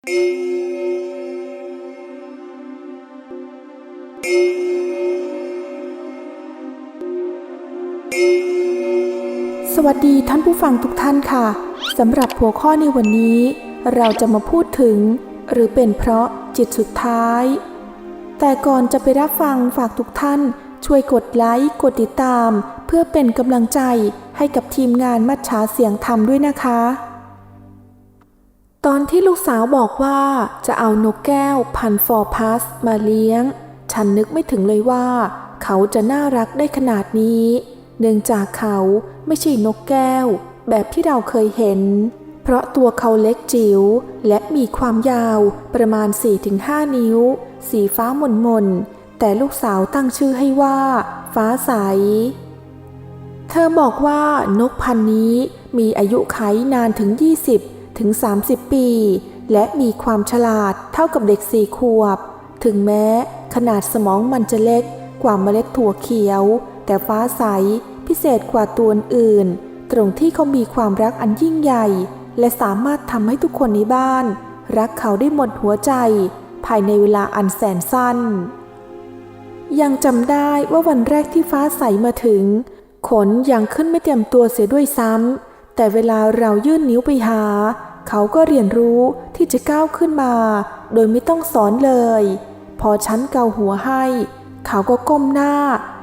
สวัสดีท่านผู้ฟังทุกท่านค่ะสำหรับหัวข้อในวันนี้ เราจะมาพูดถึง หรือเป็นเพราะจิตสุดท้าย แต่ก่อนจะไปรับฟังฝากทุกท่าน ช่วยกดไลค์กดติดตาม เพื่อเป็นกำลังใจให้กับทีมงานมัจฉาเสียงธรรมด้วยนะคะ ตอนที่ลูกสาวบอกว่าจะเอานกแก้วพันฟอร์พัสมาเลี้ยง ฉันนึกไม่ถึงเลยว่า เขาจะน่ารักได้ขนาดนี้ เนื่องจากเขาไม่ใช่นกแก้ว แบบที่เราเคยเห็น เพราะตัวเขาเล็กจิ๋วและมีความยาวประมาณ 4-5 นิ้ว สีฟ้ามนมนๆแต่ลูกสาวตั้งชื่อให้ว่า ฟ้าใส เธอบอกว่านกพันนี้มีอายุไขนานถึง 20 ถึง 30 ปี และมีความฉลาดเท่ากับเด็กสี่ขวบ ถึงแม้ขนาดสมองมันจะเล็กกว่าเมล็ดถั่วเขียว แต่ฟ้าใสพิเศษกว่าตัวอื่น ตรงที่เขามีความรักอันยิ่งใหญ่ และสามารถทำให้ทุกคนในบ้าน รักเขาได้หมดหัวใจ ภายในเวลาอันแสนสั้น ยังจำได้ว่าวันแรกที่ฟ้าใสมาถึง ขนยังขึ้นไม่เต็มตัวเสียด้วยซ้ำแต่เวลาเรายื่นนิ้วไปหา เขาก็เรียนรู้ที่จะก้าวขึ้นมา โดยไม่ต้องสอนเลย พอฉันเกาหัวให้ เขาก็ก้มหน้า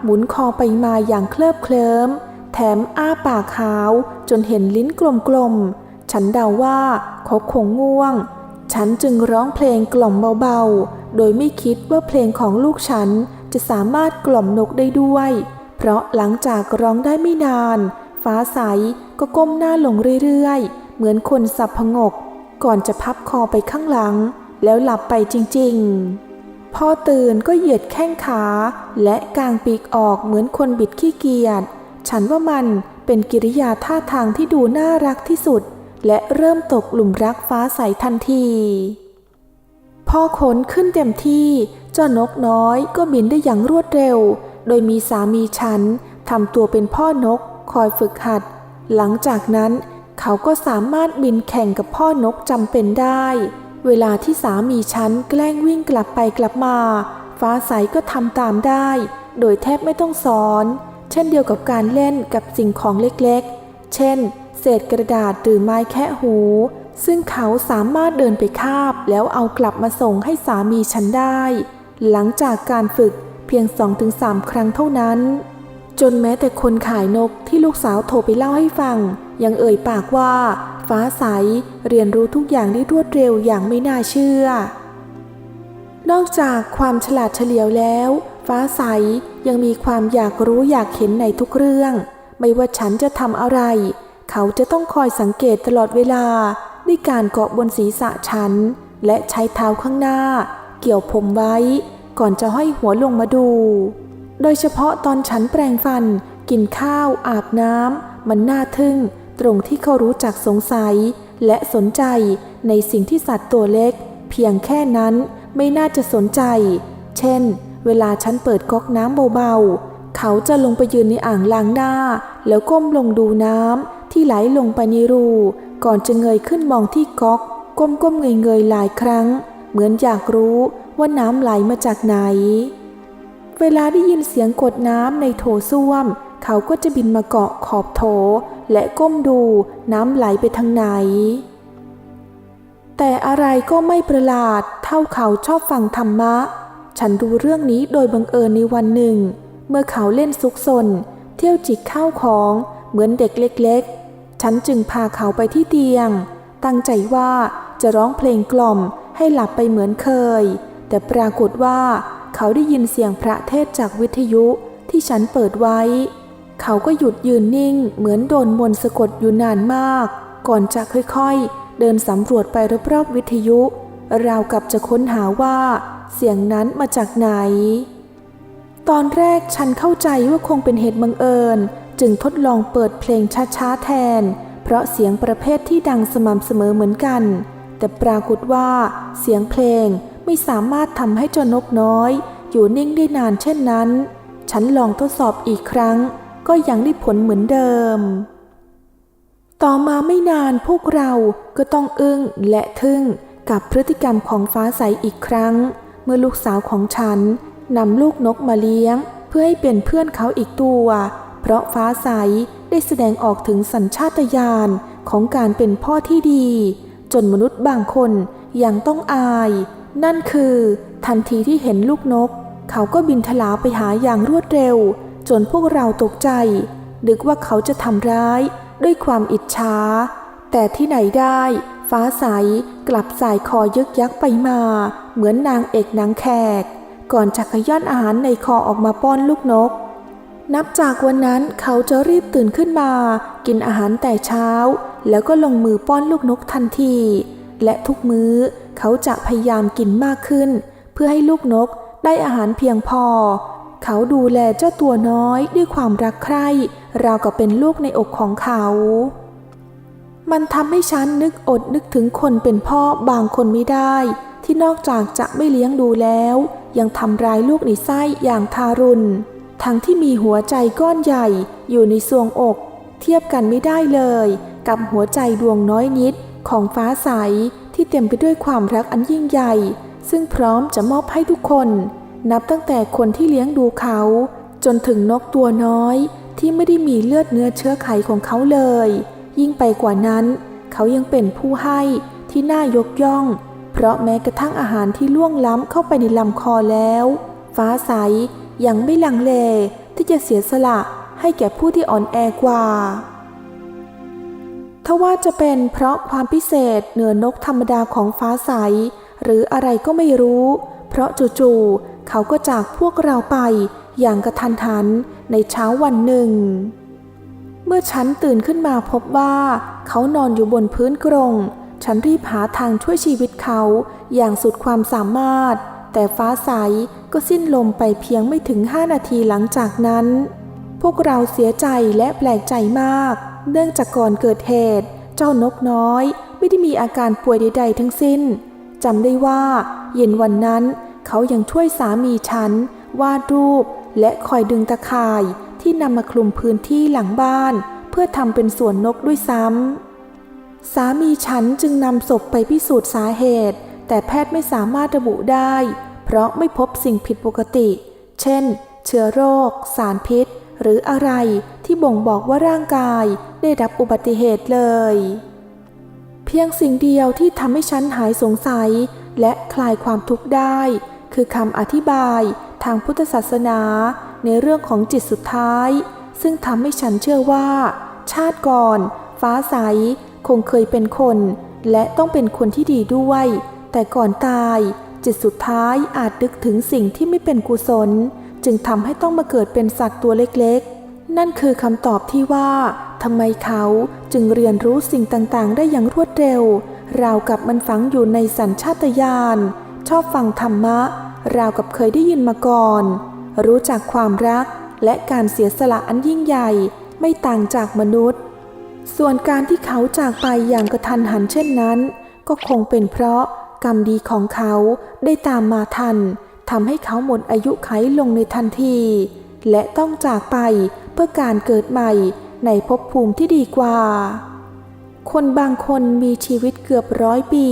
หมุนคอไปมาอย่างเคลิบเคลิ้ม แถมอ้าปากขาวจนเห็นลิ้นกลมๆ ฉันเดาว่าเขาคงง่วง ฉันจึงร้องเพลงกล่อมเบาๆ โดยไม่คิดว่าเพลงของลูกฉันจะสามารถกล่อมนกได้ด้วย เพราะหลังจากร้องได้ไม่นาน ฟ้าใสก็ก้มหน้าลงเรื่อยๆ เหมือนคนสับพงก ก่อนจะพับคอไปข้างหลัง แล้วหลับไปจริงๆ พอตื่นก็เหยียดแข้งขา และกางปีกออกเหมือนคนบิดขี้เกียจ ฉันว่ามันเป็นกิริยาท่าทางที่ดูน่ารักที่สุด และเริ่มตกหลุมรักฟ้าใสทันที พอขนขึ้นเต็มที่เจ้านกน้อยก็บินได้อย่างรวดเร็ว โดยมีสามีฉันทำตัวเป็นพ่อนกคอยฝึกหัด หลังจากนั้น เขาก็สามารถบินแข่งกับพ่อนกจำเป็นได้ เวลาที่สามีฉันแกล้งวิ่งกลับไปกลับมา ฟ้าใสก็ทำตามได้ โดยแทบไม่ต้องสอน เช่นเดียวกับการเล่นกับสิ่งของเล็กๆ เช่น เศษกระดาษหรือไม้แคะหู ซึ่งเขาสามารถเดินไปคาบ แล้วเอากลับมาส่งให้สามีฉันได้ หลังจากการฝึกเพียง 2-3 ครั้งเท่านั้น จนแม้แต่คนขายนกที่ลูกสาวโทรไปเล่าให้ฟัง ยังเอ่ยปากว่า ฟ้าใสเรียนรู้ทุกอย่างได้รวดเร็วอย่างไม่น่าเชื่อ นอกจากความฉลาดเฉลียวแล้ว ฟ้าใสยังมีความอยากรู้อยากเห็นในทุกเรื่อง ไม่ว่าฉันจะทำอะไร เขาจะต้องคอยสังเกตตลอดเวลาด้วยการเกาะบนศีรษะฉัน และใช้เท้าข้างหน้า เกี่ยวผมไว้ ก่อนจะห้อยหัวลงมาดู โดยเฉพาะตอนฉันแปรงฟัน กินข้าวอาบน้ำมันน่าทึ่ง ตรงที่เขารู้จักสงสัย และสนใจในสิ่งที่สัตว์ตัวเล็ก เพียงแค่นั้นไม่น่าจะสนใจ เช่น เวลาฉันเปิดก๊อกน้ำเบาๆ เขาจะลงไปยืนในอ่างล้างหน้า แล้วก้มลงดูน้ำที่ไหลลงไปในรู ก่อนจะเงยขึ้นมองที่ก๊อก ก้มๆเงยๆหลายครั้ง เหมือนอยากรู้ว่าน้ำไหลมาจากไหน เวลาได้ยินเสียงกดน้ำในโถส้วม เขาก็จะบินมาเกาะขอบโถ และก้มดูน้ำไหลไปทางไหน แต่อะไรก็ไม่ประหลาดเท่าเขาชอบฟังธรรมะ ฉันรู้เรื่องนี้โดยบังเอิญในวันหนึ่ง เมื่อเขาเล่นซุกซน เที่ยวจิกข้าวของเหมือนเด็กเล็กๆ ฉันจึงพาเขาไปที่เตียง ตั้งใจว่าจะร้องเพลงกล่อมให้หลับไปเหมือนเคย แต่ปรากฏว่าเขาได้ยินเสียงพระเทศจากวิทยุที่ฉันเปิดไว้ เขาก็หยุดยืนนิ่ง เหมือนโดนมนสะกดอยู่นานมาก ก่อนจะค่อยๆ เดินสำรวจไปรอบๆวิทยุ ราวกับจะค้นหาว่า เสียงนั้นมาจากไหน ตอนแรกฉันเข้าใจว่าคงเป็นเหตุบังเอิญ จึงทดลองเปิดเพลงช้าๆแทน เพราะเสียงประเภทที่ดังสม่ำเสมอเหมือนกัน แต่ปรากฏว่า เสียงเพลงไม่สามารถทำให้เจ้านกน้อย อยู่นิ่งได้นานเช่นนั้น ฉันลองทดสอบอีกครั้ง ก็ยังได้ผลเหมือนเดิม ต่อมาไม่นานพวกเราก็ต้องอึ้งและทึ่งกับพฤติกรรมของฟ้าใสอีกครั้ง เมื่อลูกสาวของฉันนำลูกนกมาเลี้ยง เพื่อให้เป็นเพื่อนเขาอีกตัว เพราะฟ้าใสได้แสดงออกถึงสัญชาตญาณของการเป็นพ่อที่ดี จนมนุษย์บางคนยังต้องอาย นั่นคือ ทันทีที่เห็นลูกนก เขาก็บินทลาไปหาอย่างรวดเร็ว จนพวกเราตกใจดึกว่าเขาจะทำร้ายด้วยความอิจฉาแต่ที่ไหนได้ ฟ้าใสกลับสายคอยึกยักไปมา เหมือนนางเอกนางแขก ก่อนจะขย้อนอาหารในคอออกมาป้อนลูกนก นับจากวันนั้นเขาจะรีบตื่นขึ้นมา กินอาหารแต่เช้า แล้วก็ลงมือป้อนลูกนกทันที และทุกมื้อเขาจะพยายามกินมากขึ้น เพื่อให้ลูกนกได้อาหารเพียงพอ เขาดูแลเจ้าตัวน้อยด้วยความรักใคร่ราวกับเป็นลูกในอกของเขา มันทำให้ฉันนึกอดนึกถึงคนเป็นพ่อบางคนไม่ได้ ที่นอกจากจะไม่เลี้ยงดูแล้ว ยังทำร้ายลูกในไส้อย่างทารุณ ทั้งที่มีหัวใจก้อนใหญ่อยู่ในทรวงอก เทียบกันไม่ได้เลย กับหัวใจดวงน้อยนิดของฟ้าใสที่เต็มไปด้วยความรักอันยิ่งใหญ่ ซึ่งพร้อมจะมอบให้ทุกคน นับตั้งแต่คนที่เลี้ยงดูเขา จนถึงนกตัวน้อยที่ไม่ได้มีเลือดเนื้อเชื้อไขของเขาเลย ยิ่งไปกว่านั้น เขายังเป็นผู้ให้ที่น่ายกย่อง เพราะแม้กระทั่งอาหารที่ล่วงล้ำเข้าไปในลำคอแล้ว ฟ้าใสยังไม่ลังเลที่จะเสียสละให้แก่ผู้ที่อ่อนแอกว่าทว่าจะเป็นเพราะความพิเศษเหนือนกธรรมดาของฟ้าใส หรืออะไรก็ไม่รู้ เพราะจู่ๆ เขาก็จากพวกเราไปอย่างกระทันหันในเช้าวันหนึ่ง เมื่อฉันตื่นขึ้นมาพบว่า เขานอนอยู่บนพื้นกรง ฉันรีบหาทางช่วยชีวิตเขาอย่างสุดความสามารถ แต่ฟ้าใสก็สิ้นลมไปเพียงไม่ถึงห้านาทีหลังจากนั้น พวกเราเสียใจและแปลกใจมาก เนื่องจากก่อนเกิดเหตุ เจ้านกน้อย ไม่ได้มีอาการป่วยใดๆทั้งสิ้นจำได้ว่า เย็นวันนั้น เขายังช่วยสามีฉันวาดรูป และคอยดึงตะข่ายที่นำมาคลุมพื้นที่หลังบ้าน เพื่อทำเป็นสวนนกด้วยซ้ำสามีฉันจึงนำศพไปพิสูจน์สาเหตุ แต่แพทย์ไม่สามารถระบุได้ เพราะไม่พบสิ่งผิดปกติ เช่น เชื้อโรค สารพิษ หรืออะไรที่บ่งบอกว่าร่างกายได้รับอุบัติเหตุเลย เพียงสิ่งเดียวที่ทำให้ฉันหายสงสัยและคลายความทุกข์ได้ คือคำอธิบายทางพุทธศาสนาในเรื่องของจิตสุดท้าย ซึ่งทำให้ฉันเชื่อว่า ชาติก่อน ฟ้าใส คงเคยเป็นคน และต้องเป็นคนที่ดีด้วย แต่ก่อนตาย จิตสุดท้ายอาจนึกถึงสิ่งที่ไม่เป็นกุศล จึงทำให้ต้องมาเกิดเป็นสัตว์ตัวเล็กๆ นั่นคือคำตอบที่ว่าทำไมเขาจึงเรียนรู้สิ่งต่างๆ ได้อย่างรวดเร็ว ราวกับมันฝังอยู่ในสัญชาตญาณ ชอบฟังธรรมะ ราวกับเคยได้ยินมาก่อน รู้จักความรักและการเสียสละอันยิ่งใหญ่ไม่ต่างจากมนุษย์ ส่วนการที่เขาจากไปอย่างกระทันหันเช่นนั้น ก็คงเป็นเพราะกรรมดีของเขาได้ตามมาทันทำให้เขาหมดอายุไขลงในทันที และต้องจากไปเพื่อการเกิดใหม่ในภพภูมิที่ดีกว่า คนบางคนมีชีวิตเกือบร้อยปี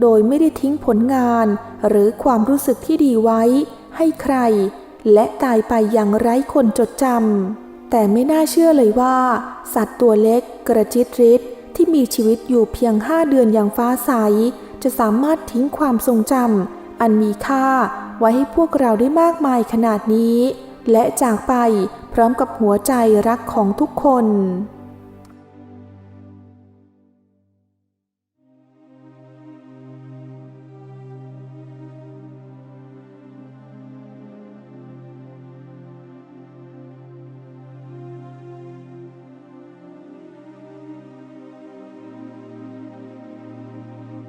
โดยไม่ได้ทิ้งผลงาน หรือความรู้สึกที่ดีไว้ ให้ใคร และตายไปอย่างไร้คนจดจำแต่ไม่น่าเชื่อเลยว่า สัตว์ตัวเล็กกระจิตริดที่มีชีวิตอยู่เพียงห้าเดือนอย่างฟ้าใส จะสามารถทิ้งความทรงจำอันมีค่าไว้ให้พวกเราได้มากมายขนาดนี้ และจากไปพร้อมกับหัวใจรักของทุกคน